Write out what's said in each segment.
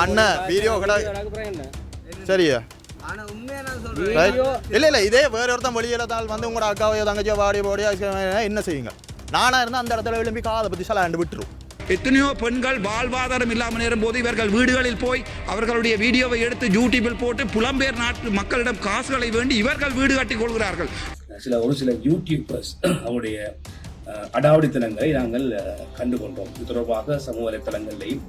அண்ணன் வீடியோ கடை. சரியா? இல்லை இல்லை இதே வேற ஒருத்தன் வெளியில தாள் வந்து உங்களோட அக்காவையோ தங்கச்சியோ வாடி போடி என்ன செய்யுங்க? நானா இருந்தா அந்த இடத்துல விளம்பி காதை பத்தி சலாண்டு விட்டுரும். எத்தனையோ பெண்கள் வாழ்வாதாரம் இல்லாமல் நேரும்போது இவர்கள் வீடுகளில் போய் அவர்களுடைய வீடியோவை எடுத்து யூடியூபில் போட்டு புலம்பெயர் நாட்டு மக்களிடம் காசுகளை வேண்டி இவர்கள் வீடு கட்டிக் கொள்கிறார்கள். சில ஒரு சில யூடியூபர்ஸ் அவருடைய அடாவடித்தனங்களை நாங்கள் கண்டுகொண்டோம். இது தொடர்பாக சமூக வலைத்தளங்களிலையும்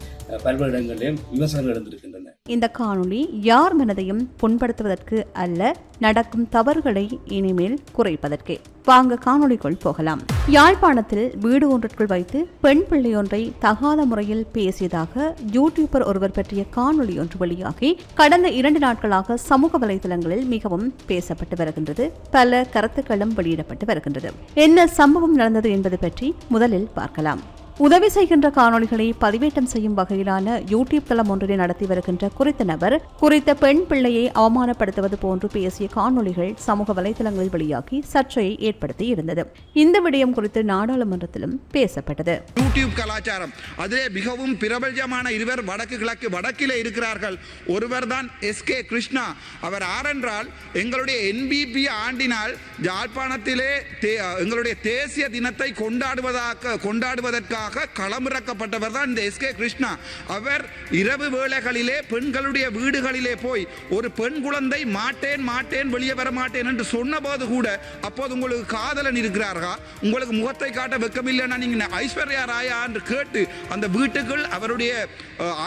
பல்வேறு இடங்களிலும் விமர்சனங்கள் எழுந்திருக்கின்றன. இந்த காணொளி யார் மனதையும் புண்படுத்துவதற்கு அல்ல நடக்கும் தவறுகளை இனிமேல் குறைப்பதற்கே. வாங்க காணொளிக்குள் போகலாம். யாழ்ப்பாணத்தில் வீடு ஒன்றிற்குள் வைத்து பெண் பிள்ளையொன்றை தகாத முறையில் பேசியதாக யூடியூபர் ஒருவர் பற்றிய காணொளி ஒன்று வெளியாகி கடந்த இரண்டு நாட்களாக சமூக வலைதளங்களில் மிகவும் பேசப்பட்டு வருகின்றது. பல கருத்துக்களும் வெளியிடப்பட்டு வருகின்றது. என்ன சம்பவம் நடந்தது என்பது பற்றி முதலில் பார்க்கலாம். உதவி செய்கின்ற காணொளிகளை பதிவேற்றம் செய்யும் வகையிலான யூடியூப் தளம் ஒன்றினை நடத்தி வருகின்ற குறித்த நபர் குறித்த பெண் பிள்ளையை அவமானப்படுத்துவது போன்று பேசிய காணொளிகள் சமூக வலைதளங்களில் வெளியாகி சர்ச்சையை ஏற்படுத்தி இருந்தது. இந்த விடயம் குறித்து நாடாளுமன்றத்திலும் பேசப்பட்டது. யூடியூப் கலாச்சாரம். அதிலே மிகவும் பிரபல்யமான இருவர் வடக்கு கிழக்கு வடக்கிலே இருக்கிறார்கள். ஒருவர் தான் எஸ் கே கிருஷ்ணா. அவர் ஆரென்றால் எங்களுடைய என்பிபி ஆண்டினால் யாழ்ப்பாணத்திலே தே- எங்களுடைய தேசிய தினத்தை கொண்டாடுவதாக கொண்டாடுவதற்காக களமிறக்கப்பட்டவர் தான் இந்த எஸ் கே கிருஷ்ணா. அவர் இரவு வேளைகளிலே பெண்களுடைய வீடுகளிலே போய் ஒரு பெண் குழந்தை மாட்டேன் மாட்டேன் வெளியே வர மாட்டேன் என்று சொன்னபோது கூட அப்போது உங்களுக்கு காதலன் இருக்கிறார்களா? உங்களுக்கு முகத்தை காட்ட வெக்கமில்லைன்னா நீங்கள் ஐஸ்வர்யா ராயா என்று கேட்டு அந்த வீட்டுக்குள் அவருடைய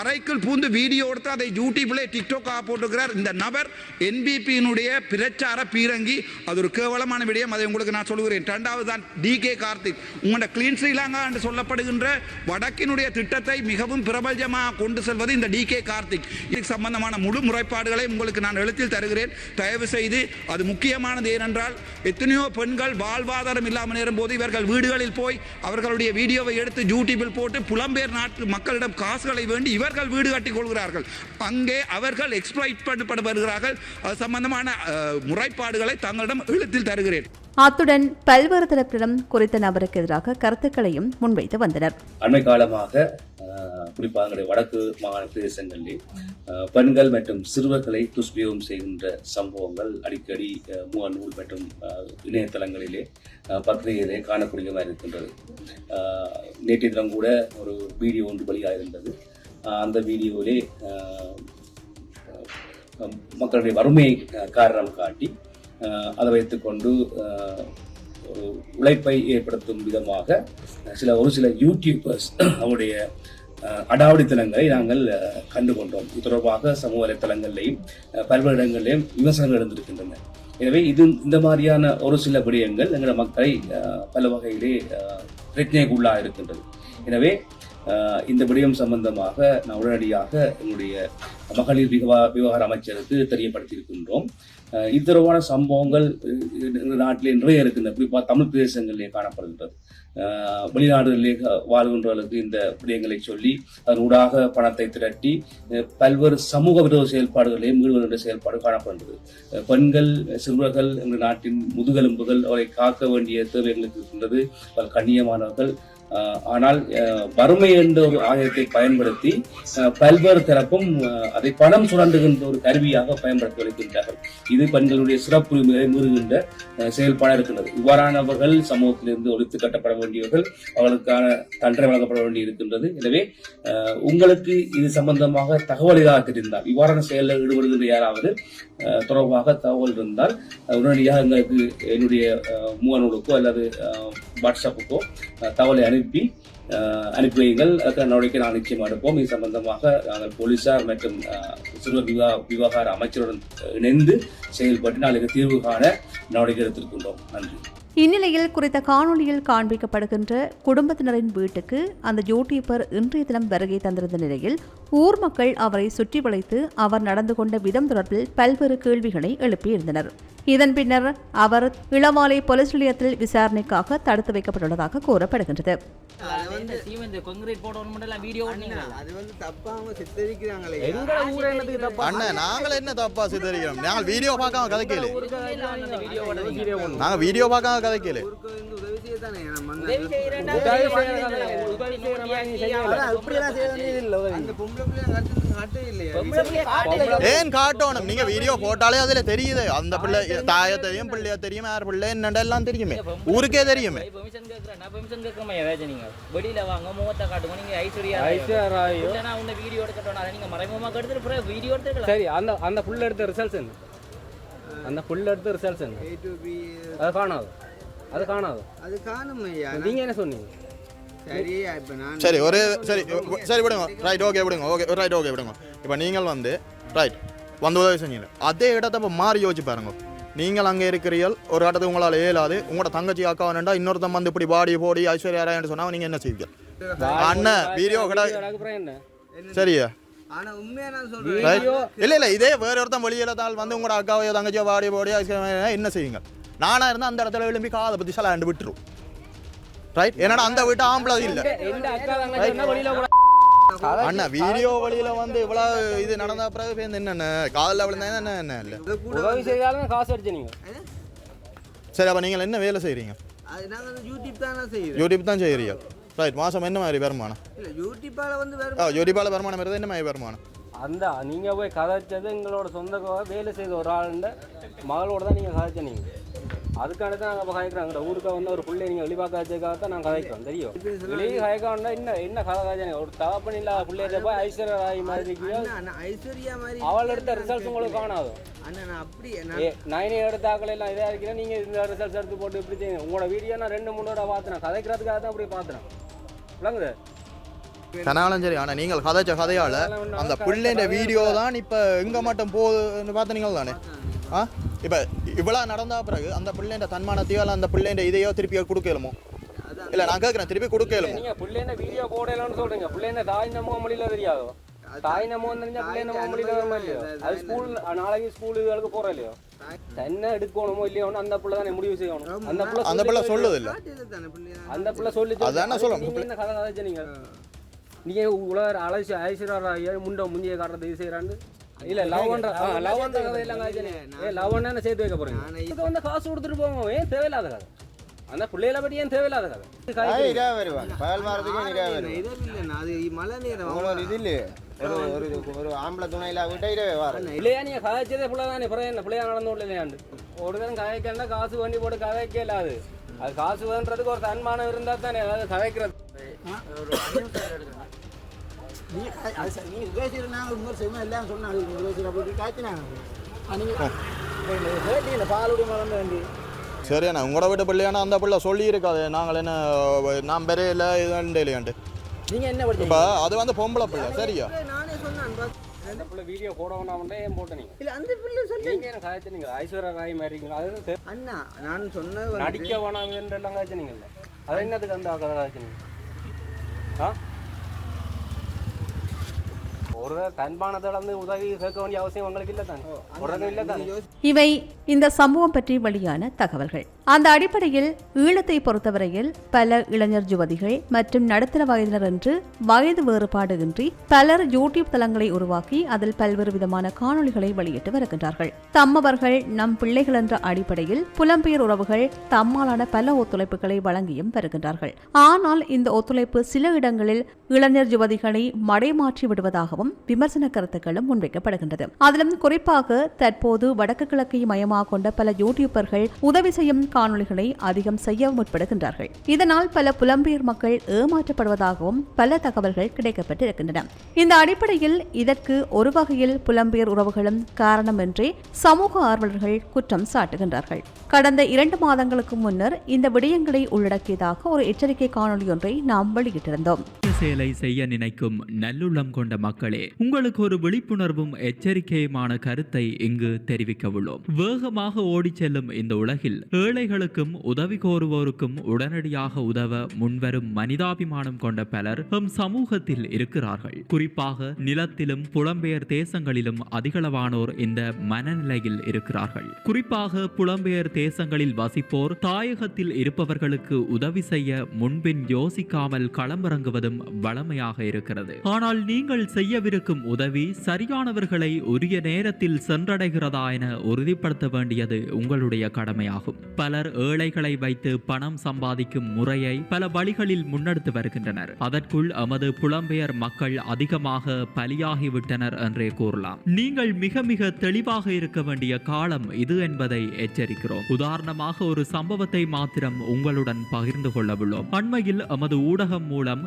அறைக்குள் பூந்து வீடியோ எடுத்து அதை யூடியூப்ல டிக்டாக் போட்டுக்கிறார் இந்த நபர் என்பிபியினுடைய பிரச்சார பீரங்கி. அது ஒரு கேவலமான விடயம். அதை உங்களுக்கு நான் சொல்கிறேன் ரெண்டாவது தான் டி கே கார்த்திக். உங்களோட கிளீன் ஸ்ரீலங்கா என்று செயல்படுகின்ற வடக்கினுடைய திட்டத்தை மிகவும் பிரபஞ்சமாக கொண்டு செல்வது இந்த டி கே கார்த்திக். இதுக்கு சம்பந்தமான முழு முறைப்பாடுகளை உங்களுக்கு நான் எழுத்தில் தருகிறேன். தயவு செய்து அது முக்கியமானது ஏனென்றால் எத்தனையோ பெண்கள் வாழ்வாதாரம் இல்லாமல் நேரும்போது இவர்கள் வீடுகளில் போய் அவர்களுடைய வீடியோவை எடுத்து யூடியூபில் போட்டு புலம்பெயர் நாட்டு மக்களிடம் காசுகளை வேண்டி இவர்கள் வீடு கட்டிக் கொள்கிறார்கள். அங்கே அவர்கள் எக்ஸ்பிளைட் பண்ணப்பட வருகிறார்கள் அது சம்பந்தமான முறைப்பாடுகளை தங்களிடம் எழுத்தில் தருகிறேன். அத்துடன் பல்வேறு தரப்பிடம் குறித்த நபருக்கு எதிராக கருத்துக்களையும் முன்வைத்து வந்தனர். அண்மை காலமாக குறிப்பாக வடக்கு மாகாண பிரதேசங்களில் பெண்கள் மற்றும் சிறுவர்களை துஷ்பிரயோகம் செய்கின்ற சம்பவங்கள் அடிக்கடி அஹ், முகநூல் மற்றும் இணையதளங்களிலே பத்திரிகையிலே காணக்கூடியதாக இருக்கின்றது. நேற்றைய தினம் கூட ஒரு வீடியோ ஒன்று வெளியாயிருந்தது அந்த வீடியோவிலே மக்களுடைய வறுமையை காரணம் காட்டி அதை வைத்துக்கொண்டு ஒரு உழைப்பை ஏற்படுத்தும் விதமாக சில ஒரு சில யூடியூபர்ஸ் அவருடைய அடாவடித்தனங்களை நாங்கள் கண்டுகொண்டோம். இது தொடர்பாக சமூக வலைத்தளங்களிலையும் பல்வேறு இடங்களிலையும் விமர்சனங்கள் எழுந்திருக்கின்றன. எனவே இது இந்த மாதிரியான ஒரு சில விடயங்கள் எங்களோட மக்களை பல வகையிலே பிரச்சனைக்குள்ளாக பிரச்சனைக்கு உள்ளாக இருக்கின்றது. எனவே இந்த விடயம் சம்பந்தமாக நான் உடனடியாக எங்களுடைய மகளிர் விவகார அமைச்சருக்கு தெரியப்படுத்தியிருக்கின்றோம். இத்தரவான சம்பவங்கள் நாட்டில் இந்த நிறைய இருக்கின்றன குறிப்பாக தமிழ் பிரதேசங்களிலே காணப்படுகின்றது. வெளிநாடுகளிலே வாழ்கின்றவர்களுக்கு இந்த விடயங்களை சொல்லி அதன் ஊடாக பணத்தை திரட்டி பல்வேறு சமூக விரோத செயல்பாடுகளையும் ஈடுபடுகின்ற செயல்பாடு காணப்படுகிறது பெண்கள் சிறுவர்கள் எங்கள் நாட்டின் முதுகெலும்புகள் அவரை காக்க வேண்டிய தேவை எங்களுக்கு இருக்கின்றது. அவர்கள் கண்ணியமானவர்கள் ஆனால் வறுமை என்ற ஒரு ஆயுதத்தை பயன்படுத்தி பல்வேறு தரப்பும் அதை பணம் சுரண்டுகின்ற ஒரு கருவியாக பயன்படுத்தி வருகின்றார்கள். இது பெண்களுடைய சிறப்புரிமைகளை மீறுகின்ற செயல்பாடாக இருக்கின்றது. இவ்வாறானவர்கள் சமூகத்திலிருந்து ஒழித்து கட்டப்பட வேண்டியவர்கள் அவர்களுக்கான தண்டனை வழங்கப்பட வேண்டி இருக்கின்றது எனவே உங்களுக்கு இது சம்பந்தமாக தகவல் ஏதாவது தெரிந்தால் இவ்வாறான செயலில் ஈடுபடுகின்ற யாராவது தொடர்பாக தகவல் இருந்தால் உடனடியாக எங்களுக்கு என்னுடைய அஹ், முகநூலுக்கோ அல்லது வாட்ஸ்அப்புக்கோ தகவலை அனுப்பி அனுப்பி வையுங்கள் அதுக்கான நடவடிக்கை நான் நிச்சயம் எடுப்போம். இது சம்பந்தமாக நாங்கள் போலீசார் மற்றும் சிறுவர் விவா விவகார அமைச்சருடன் இணைந்து செயல்பட்டு நாளைக்கு தீர்வு காண நடவடிக்கை எடுத்திருக்கின்றோம். நன்றி. இந்நிலையில் குறித்த காணொலியில் காண்பிக்கப்படுகின்ற குடும்பத்தினரின் வீட்டுக்கு அந்த யூடியூபர் இன்றைய தினம் வருகை தந்திருந்த நிலையில் ஊர் மக்கள் அவரை சுற்றி வளைத்து அவர் நடந்து கொண்ட விதம் தொடர்பில் பல்வேறு கேள்விகளை எழுப்பியிருந்தனர். இதன் பின்னர் அவர் இளவாலை போலீஸ் நிலையத்தில் விசாரணைக்காக தடுத்து வைக்கப்பட்டுள்ளதாக கூறப்படுகின்றது. நாங்கள் என்ன தப்பா சித்தரிக்கிறோம்? நாங்கள் வீடியோ பார்க்காம நாங்கள் வீடியோ பார்க்காம தானே நம்ம உதவி வந்து செய்யறேன்டா, உதவி செய்யறேன். அதான் இப்படியெல்லாம் செய்ய வேண்டியது இல்லை அந்த பொம்பளை பிள்ளைய கட்டு காட்டே இல்லையா. ஏன் காட்டணும்? நீங்க வீடியோ போட்டாலே அதுல தெரியுது. அந்த பிள்ளை தாய தெரியும் பிள்ளைய தெரியும் யார் பிள்ளை என்னண்டு எல்லாம் தெரியுமே. ஊருக்கே தெரியுமே. பெர்மிஷன் கேக்குறேன். நான் பெர்மிஷன் கேட்கறேன் ஏதாச்சும் நீங்க. வெளியில வாங்க முகத்தை காட்டுங்க. நீங்க ஐஸ்வர்யா ஐஸ்வர்யா ராயோ நான் உன்ன வீடியோ எடுக்கட்டும் அதை நீங்க மறைமுகமா எடுத்துட்டு பிறகு வீடியோ எடுத்துக்கலாம் சரி அந்த அந்த புல் எடுத்த ரிசல்ட்ஸ் என்ன? அந்த புல் எடுத்த ரிசல்ட்ஸ் என்ன? To B, அது காணாது அது காணாது? அது காணும் ஐயா நீங்க என்ன சொன்னீங்க? சரி இப்ப நான் சரி ஒரு சரி சரி விடுங்க. ரைட் ஓகே விடுங்க. ஓகே ரைட் ஓகே விடுங்க. இப்போ நீங்கள் வந்து ரைட் வந்து உதவி செஞ்சீங்க. அதே இடத்த இப்போ மாறி யோசிச்சு பாருங்க. நீங்கள் அங்கே இருக்கிறீர்கள் ஒரு இடத்துக்கு உங்களால் இயலாது. உங்களோட தங்கச்சி அக்கா வேணுண்டா இன்னொருத்தன் வந்து இப்படி பாடி போடி ஐஸ்வர்யா ராயன்னு சொன்னா நீங்கள் என்ன செய்வீங்க அண்ணன் வீடியோ கடை சரியா? இல்லை இல்லை இதே வேற ஒருத்தன் வெளியில தாள் வந்து உங்களோட அக்காவையோ தங்கச்சியோ பாடி போடி ஐஸ்வர்யா என்ன செய்வீங்க? நானா இருந்தால் அந்த இடத்துல விளம்பி காதை பற்றி சலாண்டு விட்டுரும் ரைட் என்னடா அந்த வீட்டு ஆம்பளை இல்லை. என்ன அண்ணா வீடியோ வழியில வந்து இவ்வளவு இது நடந்த பிறகு என்னென்ன காதல விழுந்தா என்ன என்ன இல்லை? உதவி செய்தாலும் காசு அடிச்சு நீங்க. சரி அப்போ நீங்கள் என்ன வேலை நாங்க வந்து யூடியூப் தானே செய்யறோம் யூடியூப் தான் செய்கிறீங்க ரைட் மாதம் என்ன மாதிரி வருமானம்? இல்ல யூடியூப்பால வந்து யூடியூப்பால் வருமானம். வருது என்ன மாதிரி வருமானம்? அந்த நீங்க போய் கதைச்சது எங்களோட சொந்த வேலை செய்த ஒரு ஆளுண்ட மகளோட தான் நீங்க கதைச்ச நீங்க. அதுக்காண்டி தான் நாங்கள் கதைக்கிறோம் ஊருக்கு வந்து ஒரு பிள்ளை நீங்க வெளிப்பாக்க வச்சதுக்காக தான் நாங்கள் கதைக்கிறோம் தெரியும்? வெளியே கதைக்கணும்னா என்ன என்ன கதை கதைச்சீங்க ஒரு தகப்பன் இல்லாத பிள்ளைய போய் ஐஸ்வர்யா ராய் மாதிரி ஐஸ்வர்யா மாதிரி அவள் எடுத்த ரிசல்ட்ஸ் உங்களுக்கு காணாது? நான் அப்படி ஏ நான் நைனே எடுத்த ஆக்கள் எல்லாம் இதாக இருக்கிறேன் நீங்கள் இந்த ரிசல்ட்ஸ் எடுத்து போட்டு இப்படி செய்யுங்க. உங்களோட வீடியோ நான் ரெண்டு மூணு தடவை பார்த்தேன் கதைக்கிறதுக்காக தான் அப்படி பார்த்தேன் விளங்குது? கனாலும் சரி ஆனால் நீங்கள் கதைச்ச கதையால் அந்த பிள்ளைன்ற வீடியோ தான் இப்போ எங்கே மட்டும் போகுதுன்னு பார்த்தீங்க தானே ஆ? இப்போ இவ்வளோ நடந்தா பிறகு அந்த பிள்ளைன்ற தன்மானத்தையோ இல்லை அந்த பிள்ளைன்ற இதையோ திருப்பி கொடுக்கலுமோ? இல்லை நான் கேட்குறேன் திருப்பி கொடுக்கலுமோ? நீங்க பிள்ளைன வீடியோ போடலன்னு சொல்றீங்க. பிள்ளைன தாய் நம்ம மொழியில தெரியாதோ தாய் நம்ம தெரிஞ்சா பிள்ளை நம்ம மொழியில வர இல்லையோ? அது ஸ்கூல் நாளைக்கு ஸ்கூல் இதுகளுக்கு போற இல்லையோ என்ன எடுக்கணுமோ இல்லையோ அந்த பிள்ளை தானே முடிவு செய்யணும். அந்த பிள்ளை அந்த பிள்ளை சொல்லுது இல்லை. அந்த பிள்ளை சொல்லி அதானே சொல்றேன். நீங்க என்ன கதை கதைச்சு நீங்க நீங்க உலக அழைச்சி ஐஸ்வர்யா முண்டை முஞ்சிய காட்டுறது இது செய்யறான்னு இல்ல லவ் பண்ற லவ் பண்ற கதை கதைச்சு ஏ லவ் பண்ண சேர்த்து வைக்க போறீங்க. இதுக்கு வந்து காசு கொடுத்துட்டு போங்க ஏன் தேவையில்லாத கதை? அந்த பிள்ளைகளை பற்றி ஏன் தேவையில்லாத கதை? இதா வருவாங்க பகல் மாறதுக்கு இதா வருவாங்க இதே இல்லைண்ணா அது மழை நேரம் இது இல்லையே ஒரு ஒரு ஒரு ஆம்பளை துணையில விட்டா இதே வர இல்லையா நீங்க கதைச்சதே பிள்ளை தானே பிறகு என்ன பிள்ளையா நடந்து இல்லையாண்டு ஒரு தரம் கதைக்கண்டா காசு வண்டி போட்டு கதைக்க இல்லாது அது காசு வேண்டதுக்கு ஒரு தன்மானம் இருந்தா தானே அதாவது கதைக்கிறது. நீ அது நீ உபயோகிக்கிற நாங்கள் இன்னொரு செய்யணும் எல்லாம் சொன்னாங்க உபயோகிக்கிற அப்படி காய்ச்சினாங்க நீங்கள் கேட்டீங்க பாலுடைய மரம் வேண்டி. சரியாண்ணா உங்களோட வீட்டு பிள்ளையானா அந்த பிள்ளை சொல்லி இருக்காது நாங்கள் என்ன நான் பெரிய இதுண்டு இல்லையாண்டு நீங்கள் என்ன இப்போ அது வந்து பொம்பளை பிள்ளை சரியா? நானே சொன்னேன். அந்த பிள்ளை வீடியோ போட வேண்டாம் ஏன் போட்ட நீங்க? இல்ல அந்த பிள்ளை சொல்லி நீங்க என்ன கதைச்சு நீங்க ஐஸ்வர்யா ராய் மாதிரி இருக்கீங்க அது அண்ணா நான் சொன்னது நடிக்க வேணாம் எல்லாம் கதைச்சு நீங்க அது என்னதுக்கு அந்த கதை கதைச்சு நீங்க ஆ? ஒரு தன்பானத்தை வந்து உதவி கேட்க வேண்டிய அவசியம் உங்களுக்கு இல்லை தானே இல்லை தானே? இவை இந்த சம்பவம் பற்றி வெளியான தகவல்கள் அந்த அடிப்படையில் ஈழத்தை பொறுத்தவரையில் பல இளைஞர் யுவதிகள் மற்றும் நடுத்தர வயதினர் என்று வயது வேறுபாடு இன்றி பலர் யூடியூப் தளங்களை உருவாக்கி அதில் பல்வேறு விதமான காணொளிகளை வெளியிட்டு வருகின்றார்கள். தம்மவர்கள் நம் பிள்ளைகள் என்ற அடிப்படையில் புலம்பெயர் உறவுகள் தம்மாலான பல ஒத்துழைப்புகளை வழங்கியும் வருகின்றார்கள். ஆனால் இந்த ஒத்துழைப்பு சில இடங்களில் இளைஞர் யுவதிகளை மடைமாற்றி விடுவதாகவும் விமர்சன கருத்துக்களும் முன்வைக்கப்படுகின்றது. அதிலும் குறிப்பாக தற்போது வடக்கு கிழக்கை மையமாக கொண்ட பல யூடியூபர்கள் உதவி செய்யும் காணொளிகளை அதிகம் செய்ய முற்படுகின்றார்கள். இதனால் பல புலம்பெயர் மக்கள் ஏமாற்றப்படுவதாகவும் பல தகவல்கள் கிடைக்கப்பட்டு இருக்கின்றன இந்த அடிப்படையில் இதற்கு ஒரு வகையில் புலம்பெயர் உறவுகளும் காரணம் என்றே சமூக ஆர்வலர்கள் குற்றம் சாட்டுகின்றார்கள். கடந்த இரண்டு மாதங்களுக்கு முன்னர் இந்த விடயங்களை உள்ளடக்கியதாக ஒரு எச்சரிக்கை காணொளி ஒன்றை நாம் வெளியிட்டிருந்தோம். செயலை செய்ய நினைக்கும் நல்லுள்ளம் கொண்ட மக்களே உங்களுக்கு ஒரு விழிப்புணர்வும் எச்சரிக்கையுமான கருத்தை இங்கு தெரிவிக்க உள்ளோம். வேகமாக ஓடி செல்லும் இந்த உலகில் ஏழைகளுக்கும் உதவி கோருவோருக்கும் உடனடியாக உதவ முன்வரும் மனிதாபிமானம் கொண்ட பலர் எம் சமூகத்தில் இருக்கிறார்கள். குறிப்பாக நிலத்திலும் புலம்பெயர் தேசங்களிலும் அதிகளவானோர் இந்த மனநிலையில் இருக்கிறார்கள். குறிப்பாக புலம்பெயர் தேசங்களில் வசிப்போர் தாயகத்தில் இருப்பவர்களுக்கு உதவி செய்ய முன்பின் யோசிக்காமல் களமிறங்குவதும் வளமையாக இருக்கிறது. ஆனால் நீங்கள் செய்யவிருக்கும் உதவி சரியானவர்களை உரிய நேரத்தில் சென்றடைகிறதா என உறுதிப்படுத்த வேண்டியது உங்களுடைய கடமையாகும். பலர் ஏழைகளை வைத்து பணம் சம்பாதிக்கும் முறையை பல வழிகளில் முன்னெடுத்து வருகின்றனர். அதற்குள் எமது புலம்பெயர் மக்கள் அதிகமாக பலியாகிவிட்டனர் என்றே கூறலாம். நீங்கள் மிக மிக தெளிவாக இருக்க வேண்டிய காலம் இது என்பதை எச்சரிக்கிறோம். உதாரணமாக ஒரு சம்பவத்தை மாத்திரம் உங்களுடன் பகிர்ந்து கொள்ளவுள்ளோம் அண்மையில் எமது ஊடகம் மூலம்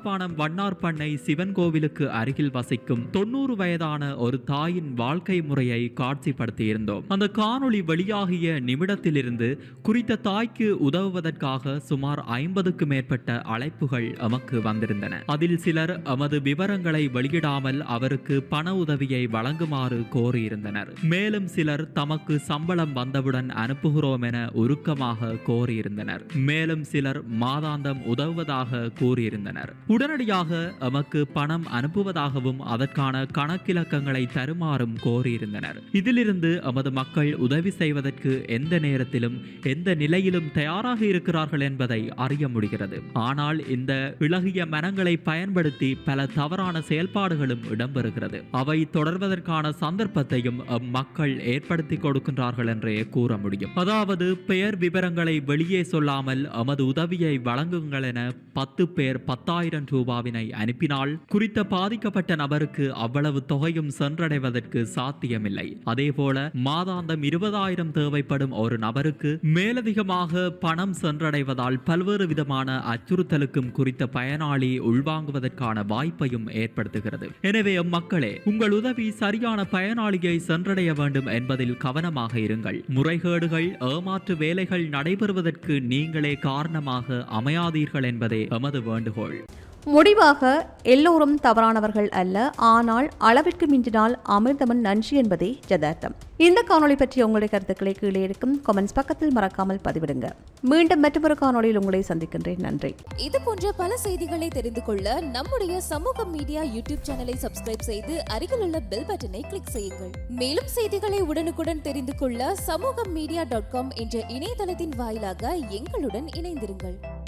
யாழ்ப்பாணம் வண்ணார் பண்ணை சிவன் கோவிலுக்கு அருகில் வசிக்கும் தொண்ணூறு வயதான ஒரு தாயின் வாழ்க்கை முறையை காட்சிப்படுத்தியிருந்தோம். அந்த காணொளி வெளியாகிய நிமிடத்திலிருந்து குறித்த தாய்க்கு உதவுவதற்காக சுமார் ஐம்பதுக்கு மேற்பட்ட அழைப்புகள் எமக்கு வந்திருந்தன. அதில் சிலர் எமது விவரங்களை வெளியிடாமல் அவருக்கு பண உதவியை வழங்குமாறு கோரியிருந்தனர். மேலும் சிலர் தமக்கு சம்பளம் வந்தவுடன் அனுப்புகிறோம் என உருக்கமாக கோரியிருந்தனர். மேலும் சிலர் மாதாந்தம் உதவுவதாக கூறியிருந்தனர். உடனடியாக எமக்கு பணம் அனுப்புவதாகவும் அதற்கான கணக்கிலக்கங்களை தருமாறும் கோரியிருந்தனர். இதிலிருந்து எமது மக்கள் உதவி செய்வதற்கு எந்த நேரத்திலும் எந்த நிலையிலும் தயாராக இருக்கிறார்கள் என்பதை அறிய முடிகிறது. ஆனால் இந்த இழகிய மனங்களை பயன்படுத்தி பல தவறான செயல்பாடுகளும் இடம்பெறுகிறது. அவை தொடர்வதற்கான சந்தர்ப்பத்தையும் மக்கள் ஏற்படுத்தி கொடுக்கின்றார்கள் என்றே கூற முடியும். அதாவது பெயர் விவரங்களை வெளியே சொல்லாமல் எமது உதவியை வழங்குங்கள் என பத்து பேர் பத்தாயிரம் ரூபாவினை அனுப்பினால் குறித்த பாதிக்கப்பட்ட நபருக்கு அவ்வளவு தொகையும் சென்றடைவதற்கு சாத்தியமில்லை. அதேபோல மாதாந்தம் இருபதாயிரம் தேவைப்படும் ஒரு நபருக்கு மேலதிகமாக பணம் சென்றடைவதால் பல்வேறு விதமான அச்சுறுத்தலுக்கும் குறித்த பயனாளி உள்வாங்குவதற்கான வாய்ப்பையும் ஏற்படுத்துகிறது. எனவே மக்களே உங்கள் உதவி சரியான பயனாளியை சென்றடைய வேண்டும் என்பதில் கவனமாக இருங்கள். முறைகேடுகள் ஏமாற்று வேலைகள் நடைபெறுவதற்கு நீங்களே காரணமாக அமையாதீர்கள் என்பதே எமது வேண்டுகோள். முடிவாக எல்லோரும் தவறானவர்கள் அல்ல ஆனால் அளவிற்கு மிஞ்சினால் அமிர்தமன் நன்றி என்பதே யதார்த்தம். இந்த காணொளி பற்றிய உங்களுடைய கருத்துக்களை கீழே இருக்கும் கமெண்ட்ஸ் பக்கத்தில் மறக்காமல் பதிவிடுங்க. மீண்டும் மற்றொரு காணொளியில் உங்களை சந்திக்கின்றேன். நன்றி. இது போன்ற பல செய்திகளை தெரிந்து கொள்ள நம்முடைய சமூக மீடியா யூடியூப் சேனலை சப்ஸ்கிரைப் செய்து அருகில் உள்ள பெல் பட்டனை கிளிக் செய்யுங்கள். மேலும் செய்திகளை உடனுக்குடன் தெரிந்து கொள்ள சமூக மீடியா டாட் காம் என்ற இணையதளத்தின் வாயிலாக எங்களுடன் இணைந்திருங்கள்.